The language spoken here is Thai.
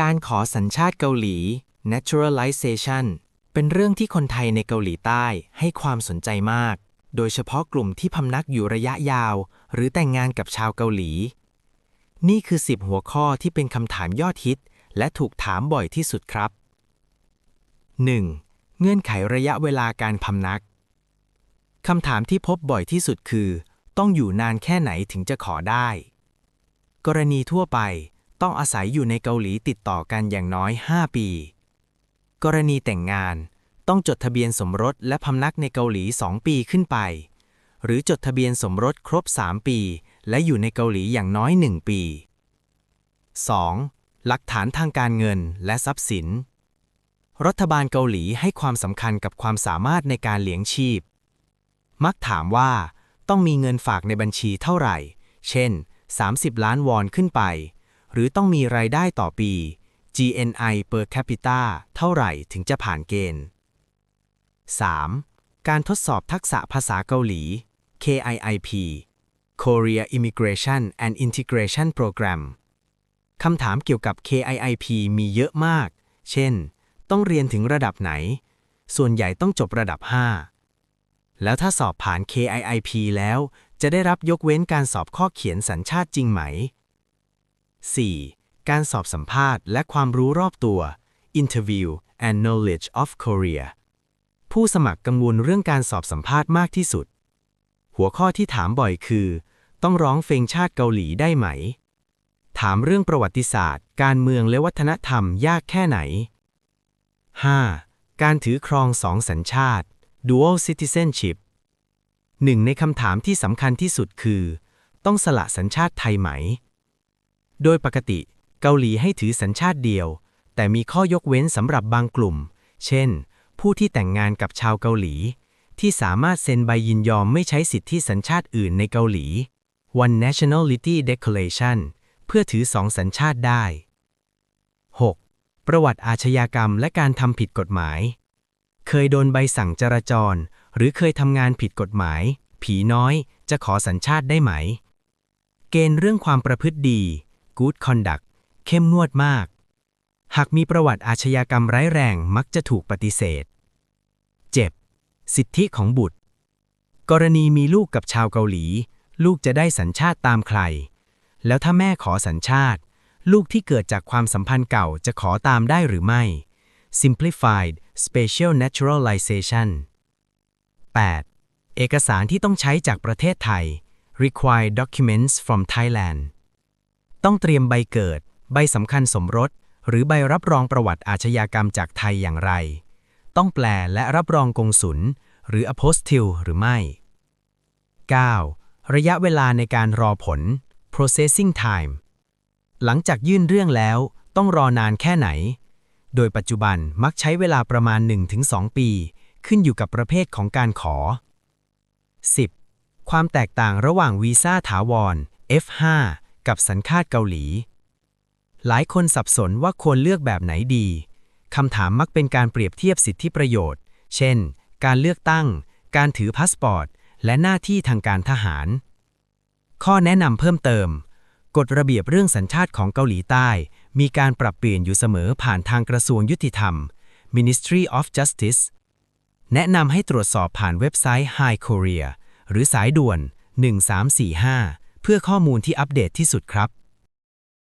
การขอสัญชาติเกาหลี naturalization เป็นเรื่องที่คนไทยในเกาหลีใต้ให้ความสนใจมาก โดยเฉพาะกลุ่มที่พำนักอยู่ระยะยาว หรือแต่งงานกับชาวเกาหลี นี่คือ 10 หัวข้อที่เป็นคำถามยอดฮิต และถูกถามบ่อยที่สุดครับ 1. เงื่อนไขระยะเวลาการพำนัก คำถามที่พบบ่อยที่สุดคือ ต้องอยู่นานแค่ไหนถึงจะขอได้ กรณีทั่วไป ต้องอาศัยอยู่ในเกาหลีติดต่อกันอย่างน้อย 5 ปี กรณีแต่งงานต้องจดทะเบียนสมรสและพำนักในเกาหลี 2 ปีขึ้นไป หรือจดทะเบียนสมรสครบ 3 ปี และอยู่ในเกาหลีอย่างน้อย 1 ปี 2. หลักฐานทางการเงินและทรัพย์สิน รัฐบาลเกาหลีให้ความสำคัญกับความสามารถในการเลี้ยงชีพ มักถามว่าต้องมีเงินฝากในบัญชีเท่าไหร่ เช่น 30 ล้านวอนขึ้นไป หรือต้องมีรายได้ต่อปี GNI per capita เท่าไหร่ถึงจะผ่านเกณฑ์ 3. การทดสอบทักษะภาษาเกาหลี KIIP Korea Immigration and Integration Program คำถามเกี่ยวกับ KIIP มีเยอะมาก เช่น ต้องเรียนถึงระดับไหน ส่วนใหญ่ต้องจบระดับ 5 แล้วถ้าสอบผ่าน KIIP แล้ว จะได้รับยกเว้นการสอบข้อเขียนสัญชาติจริงไหม 4. การสอบสัมภาษณ์และความรู้รอบตัว Interview and Knowledge of Korea ผู้สมัครกังวลเรื่องการสอบสัมภาษณ์มากที่สุด หัวข้อที่ถามบ่อยคือ ต้องร้องเพลงชาติเกาหลีได้ไหม ถามเรื่องประวัติศาสตร์ การเมืองและวัฒนธรรมยากแค่ไหน 5. การถือครองสองสัญชาติ dual citizenship หนึ่งในคำถามที่สำคัญที่สุดคือ ต้องสละสัญชาติไทยไหม โดยปกติ เกาหลีให้ถือสัญชาติเดียว แต่มีข้อยกเว้นสำหรับบางกลุ่ม เช่น ผู้ที่แต่งงานกับชาวเกาหลี ที่สามารถเซ็นใบยินยอมไม่ใช้สิทธิสัญชาติอื่นในเกาหลี One Nationality Declaration เพื่อถือสองสัญชาติได้ 6. ประวัติอาชญากรรมและการทำผิดกฎหมาย เคยโดนใบสั่งจราจร หรือเคยทำงานผิดกฎหมาย ผีน้อยจะขอสัญชาติได้ไหม เกณฑ์เรื่องความประพฤติดี Good Conduct เข้มงวดมาก หากมีประวัติอาชญากรรมร้ายแรงมักจะถูกปฏิเสธเจ็บสิทธิของบุตร กรณีมีลูกกับชาวเกาหลี ลูกจะได้สัญชาติตามใคร แล้วถ้าแม่ขอสัญชาติ ลูกที่เกิดจากความสัมพันธ์เก่าจะขอตามได้หรือไม่ Simplified Special Naturalization 8. เอกสารที่ต้องใช้จากประเทศไทย Required Documents from Thailand ต้องเตรียมใบเกิด ใบสำคัญสมรส หรือใบรับรองประวัติอาชญากรรมจากไทยอย่างไร ต้องแปลและรับรองกงสุลหรือ apostille หรือไม่ 9. ระยะเวลาในการรอผล processing time หลังจากยื่นเรื่องแล้ว ต้องรอนานแค่ไหน โดยปัจจุบันมักใช้เวลาประมาณ 1-2 ปี ขึ้นอยู่กับประเภทของการขอ 10. ความแตกต่างระหว่างวีซ่าถาวร F5 กับสัญชาติเกาหลี หลายคนสับสนว่าควรเลือกแบบไหนดีคำถามมักเป็นการเปรียบเทียบสิทธิประโยชน์ เช่น การเลือกตั้ง การถือพาสปอร์ต และหน้าที่ทางการทหาร ข้อแนะนำเพิ่มเติม กฎระเบียบเรื่องสัญชาติของเกาหลีใต้ มีการปรับเปลี่ยนอยู่เสมอผ่านทางกระทรวงยุติธรรม Ministry of Justice แนะนำให้ตรวจสอบผ่านเว็บไซต์ High Korea หรือสายด่วน 1345 เพื่อข้อมูลที่อัปเดตที่สุดครับ